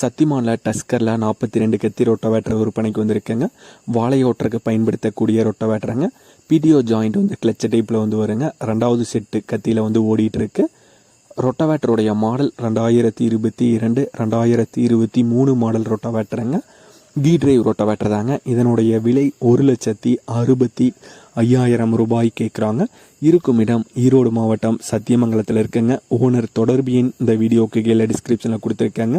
சத்திமானில் டஸ்கரில் நாற்பத்தி ரெண்டு கத்தி ரொட்டோவேட்டர் விற்பனைக்கு வந்திருக்கேங்க. வாழை ஓட்டுறக்கு பயன்படுத்தக்கூடிய ரொட்டோவேட்டருங்க. பிடிஓ ஜாயிண்ட் வந்து கிளச்ச டைப்பில் வந்து வருங்க. ரெண்டாவது செட்டு கத்தியில் வந்து ஓடிட்டுருக்கு. ரொட்டோவேட்டருடைய மாடல் ரெண்டாயிரத்தி இருபத்தி இரண்டு ரெண்டாயிரத்தி இருபத்தி மூணு மாடல் ரொட்டோவேட்டருங்க. கீ டிரைவ் ரொட்டோவேட்டர் தாங்க. இதனுடைய விலை ஒரு லட்சத்தி அறுபத்தி ஐயாயிரம் ரூபாய் கேட்குறாங்க இருக்கும் இடம் ஈரோடு மாவட்டம் சத்தியமங்கலத்தில் இருக்குங்க. ஓனர் தொடர்பு எண் இந்த வீடியோக்கு கீழே டிஸ்கிரிப்ஷனில் கொடுத்துருக்காங்க.